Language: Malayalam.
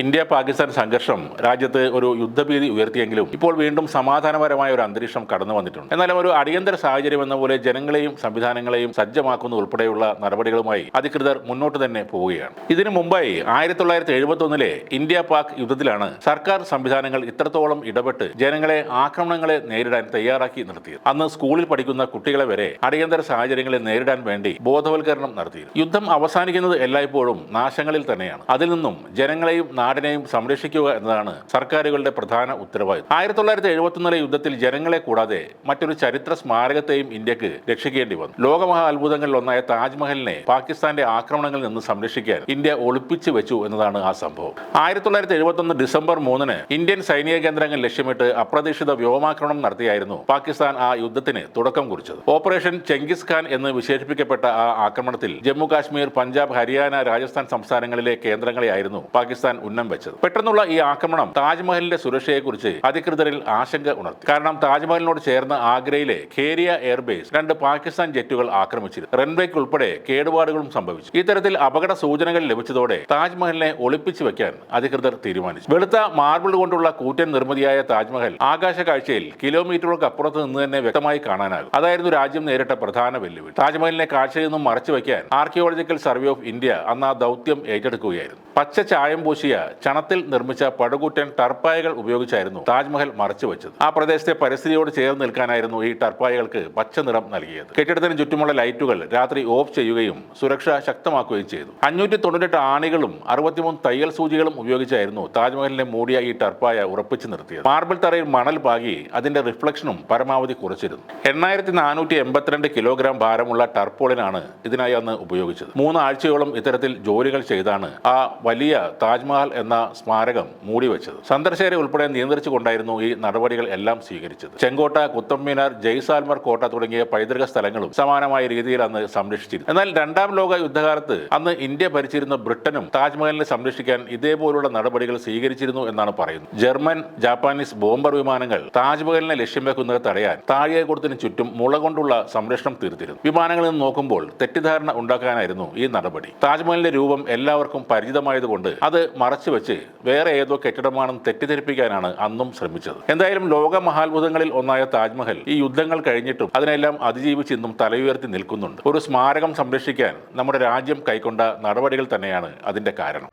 ഇന്ത്യ പാകിസ്ഥാൻ സംഘർഷം രാജ്യത്ത് ഒരു യുദ്ധഭീതി ഉയർത്തിയെങ്കിലും ഇപ്പോൾ വീണ്ടും സമാധാനപരമായ ഒരു അന്തരീക്ഷം കടന്നു വന്നിട്ടുണ്ട്. എന്നാലും ഒരു അടിയന്തര സാഹചര്യം എന്ന പോലെ ജനങ്ങളെയും സംവിധാനങ്ങളെയും സജ്ജമാക്കുന്ന ഉൾപ്പെടെയുള്ള നടപടികളുമായി അധികൃതർ മുന്നോട്ട് തന്നെ പോവുകയാണ്. ഇതിനു മുമ്പായി ആയിരത്തി തൊള്ളായിരത്തി എഴുപത്തി ഇന്ത്യ പാക് യുദ്ധത്തിലാണ് സർക്കാർ സംവിധാനങ്ങൾ ഇത്രത്തോളം ഇടപെട്ട് ജനങ്ങളെ ആക്രമണങ്ങളെ നേരിടാൻ തയ്യാറാക്കി നിർത്തിയത്. അന്ന് സ്കൂളിൽ പഠിക്കുന്ന കുട്ടികളെ വരെ അടിയന്തര സാഹചര്യങ്ങളെ നേരിടാൻ വേണ്ടി ബോധവൽക്കരണം നടത്തി യുദ്ധം അവസാനിക്കുന്നത് എല്ലായ്പ്പോഴും നാശങ്ങളിൽ തന്നെയാണ്. അതിൽ നിന്നും ജനങ്ങളെയും നാടിനെയും സംരക്ഷിക്കുക എന്നതാണ് സർക്കാരുകളുടെ പ്രധാന ഉത്തരവാദിത്വം ആയിരത്തി തൊള്ളായിരത്തി എഴുപത്തൊന്നിലെ യുദ്ധത്തിൽ ജനങ്ങളെ കൂടാതെ മറ്റൊരു ചരിത്ര സ്മാരകത്തെയും ഇന്ത്യയ്ക്ക് രക്ഷിക്കേണ്ടി വന്നു. ലോകമഹാ അത്ഭുതങ്ങളിൽ ഒന്നായ താജ്മഹലിനെ പാകിസ്ഥാന്റെ ആക്രമണങ്ങളിൽ നിന്ന് സംരക്ഷിക്കാൻ ഇന്ത്യ ഒളിപ്പിച്ചു വെച്ചു എന്നതാണ് ആ സംഭവം. ആയിരത്തി തൊള്ളായിരത്തി എഴുപത്തൊന്ന് ഡിസംബർ മൂന്നിന് ഇന്ത്യൻ സൈനിക കേന്ദ്രങ്ങൾ ലക്ഷ്യമിട്ട് അപ്രതീക്ഷിത വ്യോമാക്രമണം നടത്തിയായിരുന്നു പാകിസ്ഥാൻ ആ യുദ്ധത്തിന് തുടക്കം കുറിച്ചത്. ഓപ്പറേഷൻ ചെങ്കിസ് ഖാൻ എന്ന് വിശേഷിപ്പിക്കപ്പെട്ട ആ ആക്രമണത്തിൽ ജമ്മു കാശ്മീർ പഞ്ചാബ് ഹരിയാന രാജസ്ഥാൻ സംസ്ഥാനങ്ങളിലെ കേന്ദ്രങ്ങളെയായിരുന്നു പാകിസ്ഥാൻ ഉന്നം വെച്ചത്. പെട്ടെന്നുള്ള ഈ ആക്രമണം താജ്മഹലിന്റെ സുരക്ഷയെക്കുറിച്ച് അധികൃതരിൽ ആശങ്ക ഉണർത്തി. കാരണം താജ്മഹലിനോട് ചേർന്ന ആഗ്രയിലെ ഖേരിയ എയർബേസ് രണ്ട് പാകിസ്ഥാൻ ജെറ്റുകൾ ആക്രമിച്ചിരുന്നു. റൺവേക്ക് ഉൾപ്പെടെ കേടുപാടുകളും സംഭവിച്ചു. ഇത്തരത്തിൽ അപകട സൂചനകൾ ലഭിച്ചതോടെ താജ്മഹലിനെ ഒളിപ്പിച്ചു വെക്കാൻ അധികൃതർ തീരുമാനിച്ചു. വെളുത്ത മാർബിൾ കൊണ്ടുള്ള കൂറ്റൻ നിർമ്മിതിയായ താജ്മഹൽ ആകാശ കാഴ്ചയിൽ കിലോമീറ്ററുകൾക്ക് അപ്പുറത്ത് നിന്ന് തന്നെ വ്യക്തമായി കാണാനാകും. അതായിരുന്നു രാജ്യം നേരിട്ട പ്രധാന വെല്ലുവിളി. താജ്മഹലിനെ കാഴ്ചയിൽ നിന്നും മറച്ചു വയ്ക്കാൻ ആർക്കിയോളജിക്കൽ സർവേ ഓഫ് ഇന്ത്യ അന്ന് ആ ദൗത്യം ഏറ്റെടുക്കുകയായിരുന്നു. പച്ച ചായം പൂശിയ ചണത്തിൽ നിർമ്മിച്ച പടുകൂറ്റൻ ടർപ്പായകൾ ഉപയോഗിച്ചായിരുന്നു താജ്മഹൽ മറച്ചു വെച്ചത് ആ പ്രദേശത്തെ പരിസ്ഥിതിയോട് ചേർന്ന് നിൽക്കാനായിരുന്നു ഈ ടർപ്പായകൾക്ക് പച്ച നിറം നൽകിയത്. കെട്ടിടത്തിന് ചുറ്റുമുള്ള ലൈറ്റുകൾ രാത്രി ഓഫ് ചെയ്യുകയും സുരക്ഷ ശക്തമാക്കുകയും ചെയ്തു. അഞ്ഞൂറ്റി തൊണ്ണൂറ്റെട്ട് ആണികളും അറുപത്തിമൂന്ന് തയ്യൽ സൂചികളും ഉപയോഗിച്ചായിരുന്നു താജ്മഹലിനെ മൂടിയ ഈ ടർപ്പായ ഉറപ്പിച്ചു നിർത്തിയത്. മാർബിൾ തറയിൽ മണൽ പാകി അതിന്റെ റിഫ്ലക്ഷനും പരമാവധി കുറച്ചിരുന്നു. എണ്ണായിരത്തി നാനൂറ്റി എൺപത്തിരണ്ട് കിലോഗ്രാം ഭാരമുള്ള ടർപ്പോളിനാണ് ഇതിനായി അന്ന് ഉപയോഗിച്ചത്. മൂന്നാഴ്ചയോളം ഇത്തരത്തിൽ ജോലികൾ ചെയ്താണ് ആ വലിയ താജ്മഹൽ എന്ന സ്മാരകം മൂടി മൂടിവെച്ചത്. സന്ദർശകരെ ഉൾപ്പെടെ നിയന്ത്രിച്ചുകൊണ്ടായിരുന്നു ഈ നടപടികൾ എല്ലാം സ്വീകരിച്ചത്. ചെങ്കോട്ട കുത്തബ് മിനാർ ജയ്സാൽമർ കോട്ട തുടങ്ങിയ പൈതൃക സ്ഥലങ്ങളും സമാനമായ രീതിയിൽ അന്ന് സംരക്ഷിച്ചിരുന്നു. എന്നാൽ രണ്ടാം ലോക യുദ്ധകാലത്ത് അന്ന് ഇന്ത്യ ഭരിച്ചിരുന്ന ബ്രിട്ടനും താജ്മഹലിനെ സംരക്ഷിക്കാൻ ഇതേപോലുള്ള നടപടികൾ സ്വീകരിച്ചിരുന്നു എന്നാണ് പറയുന്നത്. ജർമ്മൻ ജാപ്പാനീസ് ബോംബർ വിമാനങ്ങൾ താജ്മഹലിനെ ലക്ഷ്യം വെക്കുന്നത് തടയാൻ താഴികക്കുടത്തിന് ചുറ്റും മുള കൊണ്ടുള്ള സംരക്ഷണം തീർത്തിരുന്നു. വിമാനങ്ങളിൽ നിന്ന് നോക്കുമ്പോൾ തെറ്റിദ്ധാരണ ഉണ്ടാക്കാനായിരുന്നു ഈ നടപടി. താജ്മഹലിന്റെ രൂപം എല്ലാവർക്കും പരിചിതമായതുകൊണ്ട് അത് മറച്ചുവെച്ച് വേറെ ഏതോ കെട്ടിടമാണെന്ന് തെറ്റിദ്ധരിപ്പിക്കാനാണ് അന്നും ശ്രമിച്ചത്. എന്തായാലും ലോക മഹാത്ഭുതങ്ങളിൽ ഒന്നായ താജ്മഹൽ ഈ യുദ്ധങ്ങൾ കഴിഞ്ഞിട്ടും അതിനെല്ലാം അതിജീവിച്ച് ഇന്നും തലയുയർത്തി നിൽക്കുന്നുണ്ട്. ഒരു സ്മാരകം സംരക്ഷിക്കാൻ നമ്മുടെ രാജ്യം കൈക്കൊണ്ട നടപടികൾ തന്നെയാണ് അതിന്റെ കാരണം.